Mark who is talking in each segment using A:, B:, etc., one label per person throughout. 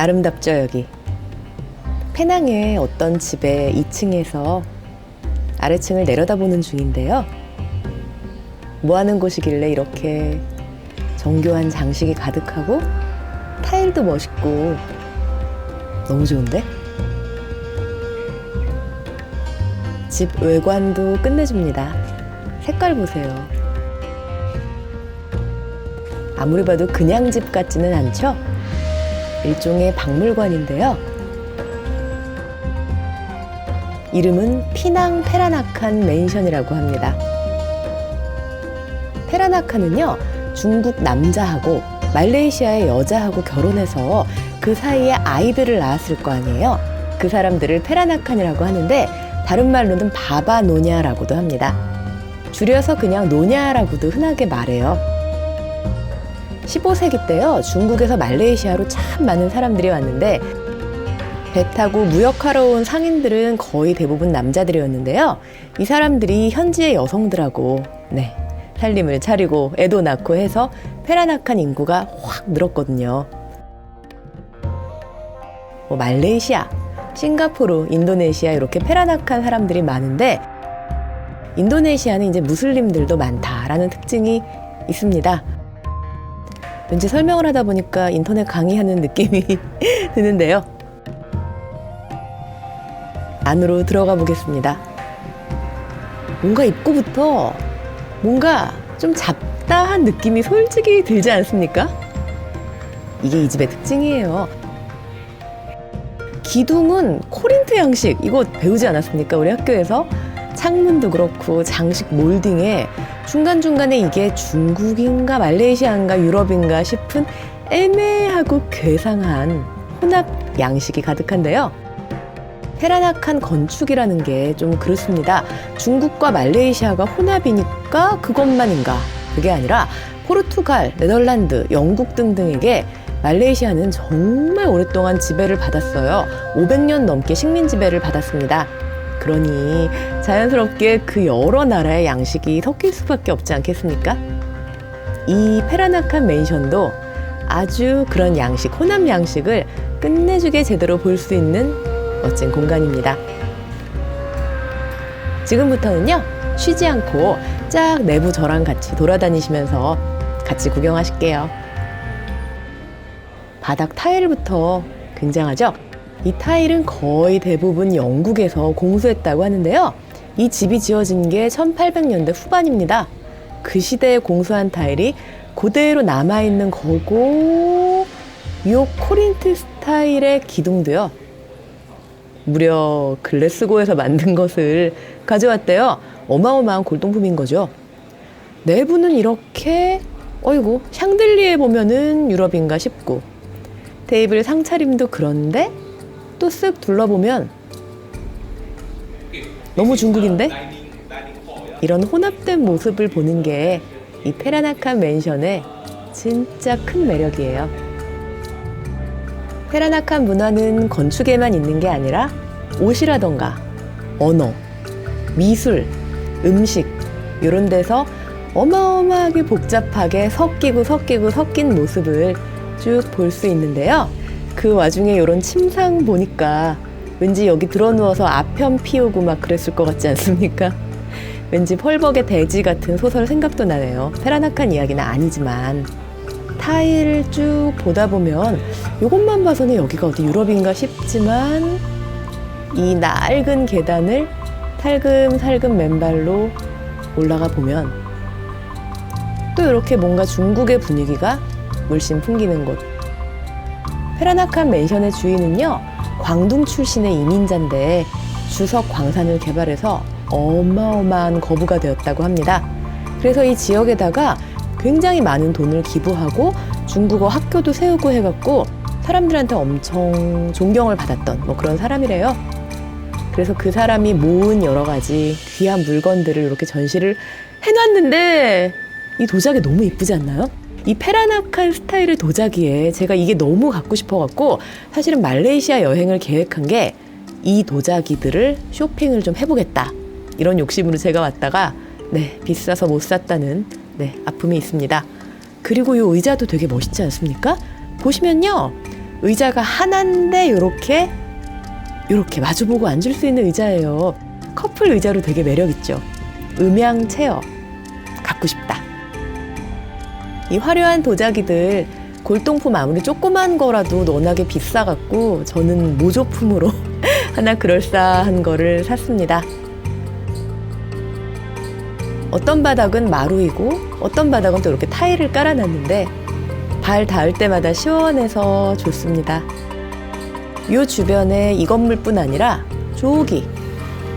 A: 아름답죠, 여기. 페낭의 어떤 집의 2층에서 아래층을 내려다보는 중인데요. 뭐 하는 곳이길래 이렇게 정교한 장식이 가득하고 타일도 멋있고 너무 좋은데? 집 외관도 끝내줍니다. 색깔 보세요. 아무리 봐도 그냥 집 같지는 않죠? 일종의 박물관인데요. 이름은 피낭 페라나칸 맨션이라고 합니다. 페라나칸은요, 중국 남자하고 말레이시아의 여자하고 결혼해서 그 사이에 아이들을 낳았을 거 아니에요. 그 사람들을 페라나칸이라고 하는데 다른 말로는 바바노냐라고도 합니다. 줄여서 그냥 노냐라고도 흔하게 말해요. 15세기 때요, 중국에서 말레이시아로 참 많은 사람들이 왔는데 배 타고 무역하러 온 상인들은 거의 대부분 남자들이었는데요. 이 사람들이 현지의 여성들하고 네, 살림을 차리고 애도 낳고 해서 페라나칸 인구가 확 늘었거든요. 뭐 말레이시아, 싱가포르, 인도네시아 이렇게 페라나칸 사람들이 많은데 인도네시아는 이제 무슬림들도 많다라는 특징이 있습니다. 왠지 설명을 하다 보니까 인터넷 강의하는 느낌이 드는데요. 안으로 들어가 보겠습니다. 뭔가 입구부터 뭔가 좀 잡다한 느낌이 솔직히 들지 않습니까? 이게 이 집의 특징이에요. 기둥은 코린트 양식, 이거 배우지 않았습니까? 우리 학교에서? 창문도 그렇고 장식 몰딩에 중간중간에 이게 중국인가 말레이시아인가 유럽인가 싶은 애매하고 괴상한 혼합 양식이 가득한데요. 페라나칸 건축이라는 게 좀 그렇습니다. 중국과 말레이시아가 혼합이니까 그것만인가? 그게 아니라 포르투갈, 네덜란드, 영국 등등에게 말레이시아는 정말 오랫동안 지배를 받았어요. 500년 넘게 식민 지배를 받았습니다. 그러니 자연스럽게 그 여러 나라의 양식이 섞일 수밖에 없지 않겠습니까? 이 페라나칸 맨션도 아주 그런 양식, 혼합 양식을 끝내주게 제대로 볼 수 있는 멋진 공간입니다. 지금부터는요, 쉬지 않고 쫙 내부 저랑 같이 돌아다니시면서 같이 구경하실게요. 바닥 타일부터 굉장하죠? 이 타일은 거의 대부분 영국에서 공수했다고 하는데요. 이 집이 지어진 게 1800년대 후반입니다. 그 시대에 공수한 타일이 그대로 남아있는 거고, 요 코린트 스타일의 기둥도요. 무려 글래스고에서 만든 것을 가져왔대요. 어마어마한 골동품인 거죠. 내부는 이렇게, 어이구, 샹들리에 보면은 유럽인가 싶고, 테이블 상차림도 그런데 또 쓱 둘러보면 너무 중국인데? 이런 혼합된 모습을 보는 게 이 페라나칸 맨션의 진짜 큰 매력이에요. 페라나칸 문화는 건축에만 있는 게 아니라 옷이라던가 언어, 미술, 음식 이런 데서 어마어마하게 복잡하게 섞이고 섞이고 섞인 모습을 쭉 볼 수 있는데요. 그 와중에 이런 침상 보니까 왠지 여기 들어 누워서 아편 피우고 막 그랬을 것 같지 않습니까? 왠지 펄벅의 돼지 같은 소설 생각도 나네요. 페라나칸 이야기는 아니지만 타일을 쭉 보다 보면 이것만 봐서는 여기가 어디 유럽인가 싶지만 이 낡은 계단을 살금살금 맨발로 올라가 보면 또 이렇게 뭔가 중국의 분위기가 물씬 풍기는 곳. 페라나칸 맨션의 주인은요, 광둥 출신의 이민자인데 주석 광산을 개발해서 어마어마한 거부가 되었다고 합니다. 그래서 이 지역에다가 굉장히 많은 돈을 기부하고 중국어 학교도 세우고 해갖고 사람들한테 엄청 존경을 받았던 뭐 그런 사람이래요. 그래서 그 사람이 모은 여러 가지 귀한 물건들을 이렇게 전시를 해놨는데 이 도자기 너무 이쁘지 않나요? 이 페라나칸 스타일의 도자기에 제가 이게 너무 갖고 싶어갖고 사실은 말레이시아 여행을 계획한 게 이 도자기들을 쇼핑을 좀 해보겠다 이런 욕심으로 제가 왔다가 네 비싸서 못 샀다는 네 아픔이 있습니다. 그리고 이 의자도 되게 멋있지 않습니까? 보시면요 의자가 하나인데 이렇게 이렇게 마주보고 앉을 수 있는 의자예요. 커플 의자로 되게 매력 있죠. 음향 체어 갖고 싶다. 이 화려한 도자기들 골동품 아무리 조그만 거라도 워낙에 비싸갖고 저는 모조품으로 하나 그럴싸한 거를 샀습니다. 어떤 바닥은 마루이고 어떤 바닥은 또 이렇게 타일을 깔아놨는데 발 닿을 때마다 시원해서 좋습니다. 이 주변에 이 건물뿐 아니라 저기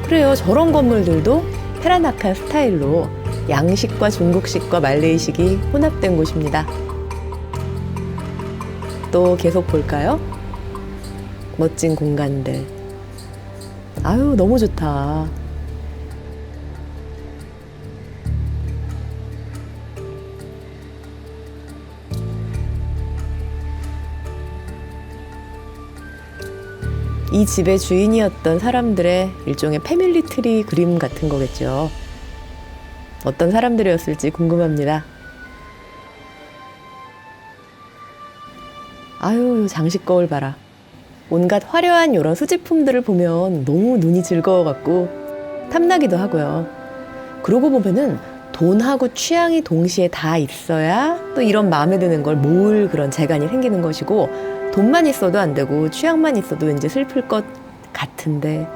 A: 그래요 저런 건물들도 페라나칸 스타일로 양식과 중국식과 말레이식이 혼합된 곳입니다. 또 계속 볼까요? 멋진 공간들. 아유 너무 좋다. 이 집의 주인이었던 사람들의 일종의 패밀리 트리 그림 같은 거겠죠. 어떤 사람들이었을지 궁금합니다. 아유, 요 장식 거울 봐라. 온갖 화려한 이런 수집품들을 보면 너무 눈이 즐거워갖고 탐나기도 하고요. 그러고 보면은 돈하고 취향이 동시에 다 있어야 또 이런 마음에 드는 걸 모을 그런 재간이 생기는 것이고 돈만 있어도 안 되고 취향만 있어도 왠지 슬플 것 같은데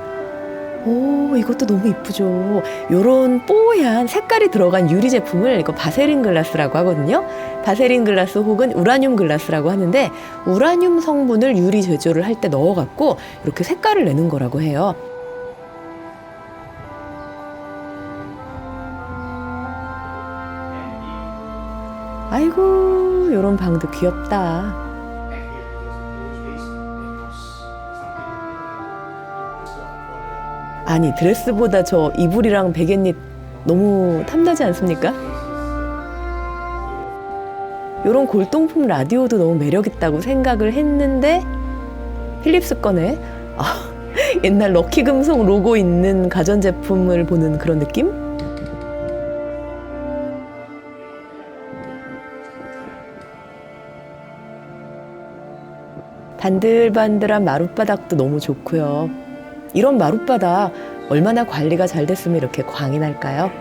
A: 오 이것도 너무 이쁘죠. 요런 뽀얀 색깔이 들어간 유리 제품을 이거 바세린 글라스라고 하거든요. 바세린 글라스 혹은 우라늄 글라스라고 하는데 우라늄 성분을 유리 제조를 할 때 넣어 갖고 이렇게 색깔을 내는 거라고 해요. 아이고 요런 방도 귀엽다 아니 드레스보다 저 이불이랑 베갯잎 너무 탐나지 않습니까? 요런 골동품 라디오도 너무 매력있다고 생각을 했는데 필립스 거네 아, 옛날 럭키 금속 로고 있는 가전제품을 보는 그런 느낌? 반들반들한 마룻바닥도 너무 좋고요. 이런 마룻바닥 얼마나 관리가 잘 됐으면 이렇게 광이 날까요?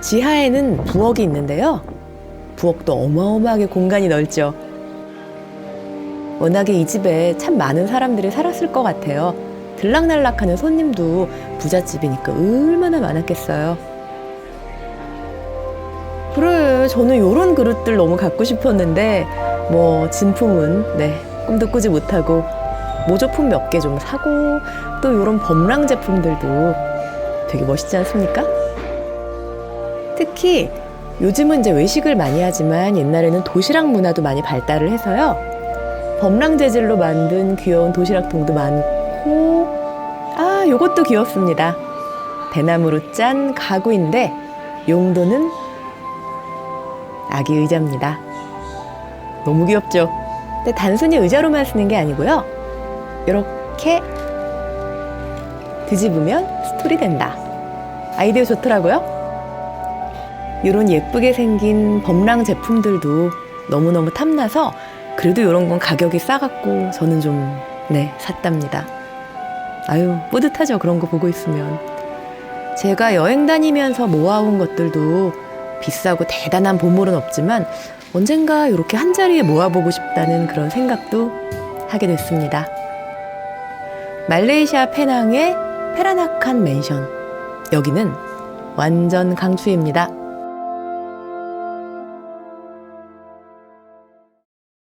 A: 지하에는 부엌이 있는데요. 부엌도 어마어마하게 공간이 넓죠. 워낙에 이 집에 참 많은 사람들이 살았을 것 같아요. 들락날락하는 손님도 부잣집이니까 얼마나 많았겠어요. 그래, 저는 이런 그릇들 너무 갖고 싶었는데, 뭐, 진품은, 네, 꿈도 꾸지 못하고, 모조품 몇 개 좀 사고, 또 이런 범랑 제품들도 되게 멋있지 않습니까? 특히 요즘은 이제 외식을 많이 하지만 옛날에는 도시락 문화도 많이 발달을 해서요. 범랑 재질로 만든 귀여운 도시락통도 많고, 아, 요것도 귀엽습니다. 대나무로 짠 가구인데, 용도는 아기 의자입니다. 너무 귀엽죠? 근데 단순히 의자로만 쓰는 게 아니고요. 이렇게 뒤집으면 스토리 된다. 아이디어 좋더라고요. 이런 예쁘게 생긴 범랑 제품들도 너무너무 탐나서 그래도 이런 건 가격이 싸갖고 저는 좀, 네, 샀답니다. 아유, 뿌듯하죠. 그런 거 보고 있으면. 제가 여행 다니면서 모아온 것들도 비싸고 대단한 보물은 없지만 언젠가 이렇게 한 자리에 모아보고 싶다는 그런 생각도 하게 됐습니다. 말레이시아 페낭의 페라나칸 맨션. 여기는 완전 강추입니다.